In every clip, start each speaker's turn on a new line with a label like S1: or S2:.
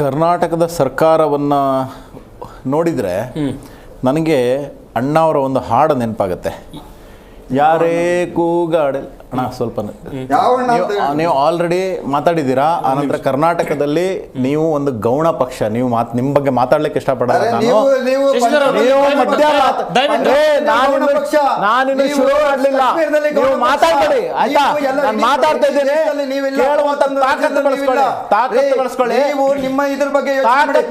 S1: ಕರ್ನಾಟಕದ ಸರ್ಕಾರವನ್ನು ನೋಡಿದರೆ ನನಗೆ ಅಣ್ಣವರ ಒಂದು ಹಾಡು ನೆನಪಾಗತ್ತೆ. ಯಾರೇ ಕೂಗಾಡಲ್. ಅಣ್ಣ ಸ್ವಲ್ಪ ನೀವು- ನೀವು ಆಲ್ರೆಡಿ ಮಾತಾಡಿದ್ದೀರಾ? ಆನಂತರ ಕರ್ನಾಟಕದಲ್ಲಿ ನೀವು ಒಂದು ಗೌಣ ಪಕ್ಷ ನೀವು ಮಾತ್ ನಿಮ್ ಬಗ್ಗೆ ಮಾತಾಡ್ಲಿಕ್ಕೆ ಇಷ್ಟಪಡಲ್ಲ ನಾನು. ಶುರು ಮಾಡ್ಲಿಲ್ಲ ನೀವು. ಮಾತಾಡ್ಬೇಡಿ. ಆಯ್ತಾ? ನಾನು ಮಾತಾಡ್ತಾ ಇದ್ದೀನಿ. ಕೇಳುವಂತ ತಾಕತ್ತು ತಾಕತ್ತು
S2: ನೀವು ನಿಮ್ಮ ಇದ್ರ ಬಗ್ಗೆ ಯೋಚ್ನೆ ಮಾಡಿ.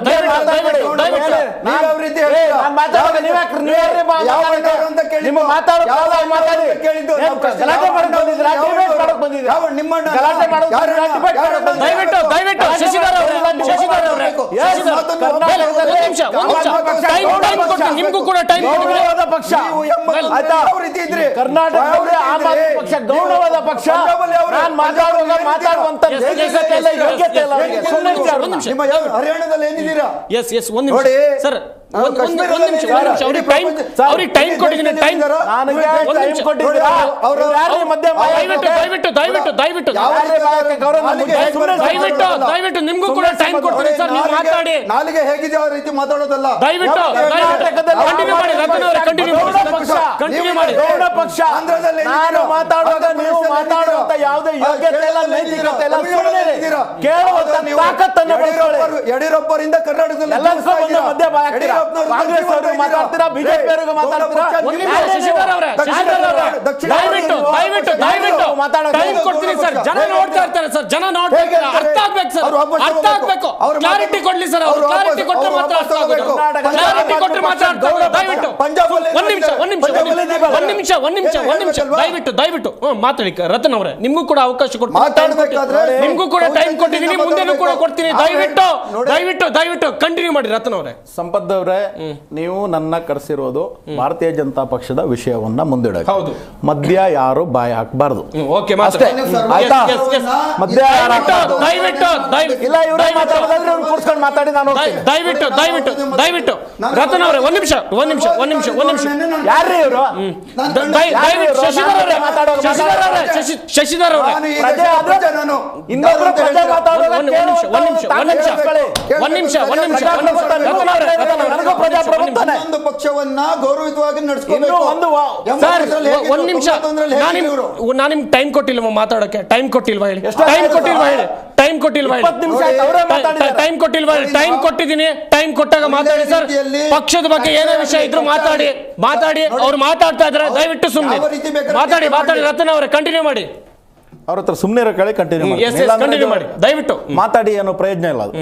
S1: ತಾಕತ್ತು ಬಳಸ್ಕೊಳ್ಳಿ.
S3: ದಯವಿಟ್ಟು. ದಯವಿಟ್ಟು, ಶಶಿಧರ್ ಅವರೇ ಶಶಿಧರ್ ನಿಮಿಷ ಒಂದ್
S2: ಪಕ್ಷ?
S3: ಟೈಮ್ ಟೈಮ್
S2: ಪಕ್ಷ?
S3: ಕೊಟ್ಟು ನಿಮ್ಗೂ ಕೂಡ ಟೈಮ್
S1: ಪಕ್ಷ.
S2: ಯಾವ
S1: ಆಮ್ ಆದ್ಮಿ ಪಕ್ಷ
S2: ಗೌರವದ
S1: ಪಕ್ಷ. ನಾನು ಮಾತಾಡುವಾಗ ಮಾತಾಡುವಂತ ಯೋಗ್ಯತೆ ಇಲ್ಲ ಸುಮ್ಮನೆ
S2: ಹರಿಯಾಣದಲ್ಲಿ ಏನಿದ್ದೀರಾ?
S3: ಎಸ್ ಎಸ್ ಒಂದು
S2: ನೋಡಿ,
S3: ಸರ್ ಅವ್ರಿಗೆ ಟೈಮ್ ಕೊಟ್ಟಿದ್ದೀನಿ ಟೈಮ್ ದಯವಿಟ್ಟು ದಯವಿಟ್ಟು ದಯವಿಟ್ಟು ದಯವಿಟ್ಟು. ದಯವಿಟ್ಟು ನಿಮ್ಗೂ ಕೂಡ ಟೈಮ್ ಕೊಡ್ತೀನಿ ಸರ್ ನೀವು ಮಾತಾಡಿ.
S2: ನಾಲಿಗೆ ಹೇಗಿದೆ ಆ ರೀತಿ ಮಾತಾಡೋದಲ್ಲ.
S3: ದಯವಿಟ್ಟು ಕಂಟಿನ್ಯೂ ಮಾಡಿ ಕಂಟಿನ್ಯೂ ಮಾಡಿ. ಕಂಟಿನ್ಯೂ ಮಾಡಿ.
S1: ಗೌಡ ಪಕ್ಷ.
S2: ಆಂಧ್ರದಲ್ಲಿ
S1: ನಾನು? ಮಾತಾಡುವಾಗ ನೀವು ಮಾತಾಡುವಂತ? ಯಾವುದೇ ಯೋಗ್ಯತೆ ಇಲ್ಲ ನೈತಿಕತೆ ಇಲ್ಲ? ಸುಮ್ಮನೆ? ಕೇಳುವಂತ ತಾಕತ್ತನ್ನ
S2: ಯಡಿಯೂರಪ್ಪರಿಂದ ಕರ್ನಾಟಕದಲ್ಲಿ?
S1: ಮಧ್ಯ ಬಾಯ್ ಹಾಕ್ತೀರಾ?
S2: ಯಡಿಯೂರಪ್ಪನವ್ರು
S1: ಕಾಂಗ್ರೆಸ್ ಅವ್ರಿಗೆ ಮಾತಾಡ್ತೀರಾ,
S2: ಇದ್ದೀರಾ?
S1: BJP ಮಾತಾಡ್ತೀರಾ?
S2: ಪಕ್ಷ
S3: ನಿಮಿಷ
S1: ಯಾರೇ
S3: ಶಶಿಧರ್ ಅವರೇ
S2: ದಕ್ಷಿಣ
S3: ಶಶಿಧರ್ ಅವರೇ
S2: ದಕ್ಷಿಣ
S3: ದಯವಿಟ್ಟು ದಯವಿಟ್ಟು ದಯವಿಟ್ಟು.
S1: ಪಕ್ಷ
S3: ಟೈಮ್ ಕೊಡ್ತೀನಿ ಸರ್ ಜನ ನೋಡ್ತಾ ಇರ್ತಾರೆ ಸರ್ ಜನ ನೋಡ್ತಾ ಇರ್ತಾರೆ. ಅರ್ಥ? ಆಗ್ಬೇಕು ಸರ್. ಅರ್ಥ. ಆಗ್ಬೇಕು. ಕ್ಲಾರಿಟಿ ಕೊಡ್ಲಿ ಸರ್ ಅವ್ರು. ಕ್ಲಾರಿಟಿ ಕೊಟ್ಟರೆ ಮಾತ್ರ ಅರ್ಥ ಆಗೋದು.
S2: ತಗೋಬೇಕು.
S3: ಕ್ಲಾರಿಟಿ ಕೊಟ್ಟರೆ ಮಾತ್ರ ಅರ್ಥ ಆಗೋದು. ದಯವಿಟ್ಟು. ಒಂದ್ ನಿಮಿಷ ಒಂದ್ ನಿಮಿಷ ಒಂದ್ ನಿಮಿಷ ಒಂದ್ ನಿಮಿಷ ಒಂದ್ ನಿಮಿಷ. ದಯವಿಟ್ಟು ದಯವಿಟ್ಟು. ಮಾತಾಡಿ ರತನ್ ಅವರೇ. ನಿಮ್ಗೂ ಕೂಡ ಅವಕಾಶ ಕೊಡ್ತೀನಿ. ನಿಮ್ಗೂ ಕೂಡ ಟೈಮ್ ಕೊಟ್ಟಿದ್ದೀನಿ. ಮುಂದೆನೂ ಕೂಡ ಕೊಡ್ತೀನಿ. ದಯವಿಟ್ಟು ದಯವಿಟ್ಟು ದಯವಿಟ್ಟು. ಕಂಟಿನ್ಯೂ ಮಾಡಿ ರತನ್ ಅವರೇ
S1: ಸಂಪತ್ ಅವರೇ ನೀವು ನನ್ನ ಕರೆಸಿರೋದು ಭಾರತೀಯ ಜನತಾ ಪಕ್ಷದ ವಿಷಯವನ್ನ ಮುಂದಿಡಕ್ಕೆ.
S3: ಹೌದು.
S1: ಮದ್ಯ ಯಾರು ಬಾಯಿ ಹಾಕಬಾರ್ದು. ಅಷ್ಟೇ. ಆಯ್ತಾ? ಮದ್ಯ
S3: ದಯವಿಟ್ಟು
S1: ಇಲ್ಲ ಇವರೇ ಮಾತಾಡೋದಾದ್ರೆ ಕೂರ್ಸ್ಕೊಂಡು ಮಾತಾಡಿ ನಾನು
S3: ದಯ- ದಯವಿಟ್ಟು ದಯವಿಟ್ಟು ದಯವಿಟ್ಟು. ರತನ್ ಅವರೇ ಒಂದ್ ನಿಮಿಷ ಒಂದ್ ನಿಮಿಷ ಒಂದ್ ನಿಮಿಷ ಒಂದ್ ನಿಮಿಷ.
S1: ಯಾರ್ರೀ ಇವರು?
S3: ದಯವಿಟ್ಟು ಶಶಿಧರ್ ಅವರೇ ಶಶಿಧರ್ ಅವರೇ ಶಶಿ- ಶಶಿಧರ್ ಅವರೇ.
S1: ಇನ್ನೊಬ್ರು ಪ್ರಜೆ
S3: ಒಂದ್ ನಿಮಿಷ ಒಂದ್ ನಿಮಿಷ ಒಂದ್ ನಿಮಿಷ ಒಂದ್ ನಿಮಿಷ ಒಂದ್ ನಿಮಿಷ ರತನ್ ಅವರೇ ರತನ್ ಅವರೇ.
S1: ನನಗೂ ಪ್ರಜಾಪ್ರಭುತ್ವನೇ.
S2: ಒಂದು ಪಕ್ಷವನ್ನ ಗೌರವಿತವಾಗಿ ನಡೆಸ್ಕೊಂಡು
S1: ಒಂದು ವಾ-
S3: ಸರ್ ಒಂದ್ ನಿಮಿಷ. ನಾನು ನಿಮ್ಗೆ ಟೈಮ್ ಕೊಟ್ಟಿಲ್ವಾ ಮಾತಾಡೋಕೆ? ಟೈಮ್ ಕೊಟ್ಟಿಲ್ವಾ ಹೇಳಿ? ಟೈಮ್ ಕೊಟ್ಟಿಲ್ವಾ ಹೇಳಿ? ಟೈಮ್ ಕೊಟ್ಟಿಲ್ವಾ ಹೇಳಿ?
S1: ನಿಮಿಷ ಆಯ್ತು, ಅವರೇ ಮಾತಾಡಿದ್ದಾರೆ.
S3: ಟೈಮ್ ಕೊಟ್ಟಿಲ್ವಾ ಹೇಳಿ? ಟೈಮ್ ಕೊಟ್ಟಿದ್ದೀನಿ. ಟೈಮ್ ಕೊಟ್ಟಾಗ ಮಾತಾಡಿ ಸರ್. ಪಕ್ಷದ ಬಗ್ಗೆ ಏನೇ ವಿಷಯ ಇದ್ರು ಮಾತಾಡಿ. ಮಾತಾಡಿ. ಅವ್ರು ಮಾತಾಡ್ತಾ ಇದ್ರೆ ದಯವಿಟ್ಟು ಸುಮ್ಮನೆ ಮಾತಾಡಿ ಮಾತಾಡಿ. ರತ್ನ ಅವರೇ ಕಂಟಿನ್ಯೂ ಮಾಡಿ.
S1: ಅವ್ರ ಹತ್ರ ಸುಮ್ಮನೆ ಇರೋ ಕಡೆ
S3: ಕಂಟಿನ್ಯೂ ಮಾಡಿ. ದಯವಿಟ್ಟು.
S1: ಮಾತಾಡಿ ಅನ್ನೋ ಪ್ರಯೋಜನ ಇಲ್ಲ ಅದು.